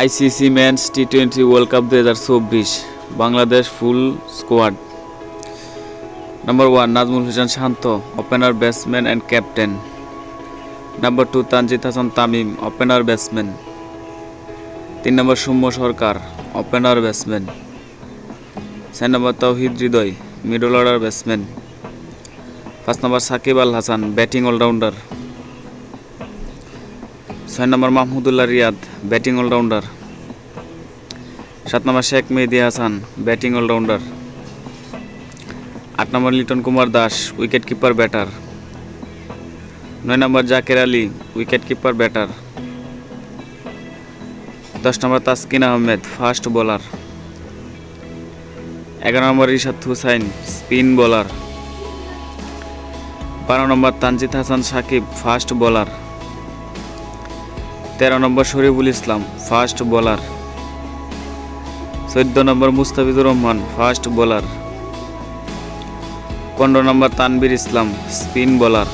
ICC men's T twenty world cup দু হাজার চব্বিশ, Bangladesh full squad. Number one Najmul Hossain Shanto opener batsman and captain number two Tanzid Hasan Tamim opener batsman তিন নম্বর Soumya Sarkar opener batsman চার নম্বর Towhid Hridoy middle order batsman পাঁচ নম্বর Shakib Al Hasan batting allrounder ছয় নম্বর মাহমুদুল্লাহ রিয়াদ, ব্যাটিং অলরাউন্ডার। সাত নম্বর শেখ মেহেদি হাসান, ব্যাটিং অলরাউন্ডার। আট নম্বর Liton Kumar Das wicket keeper batter. নয় নম্বর Jaker Ali wicket keeper batter. দশ নম্বর তাসকিন আহমেদ, ফাস্ট বোলার। এগারো নম্বর রিশাদ হুসাইন, স্পিন বোলার। বারো নম্বর তানজিদ হাসান সাকিব, ফাস্ট বোলার। তেরো নম্বর শরীফুল ইসলাম ফার্স্ট বোলার। চোদ্দ নম্বর মুস্তাফিজুর রহমান ফার্স্ট বোলার। পনেরো নম্বর তানবির ইসলাম, স্পিন বোলার।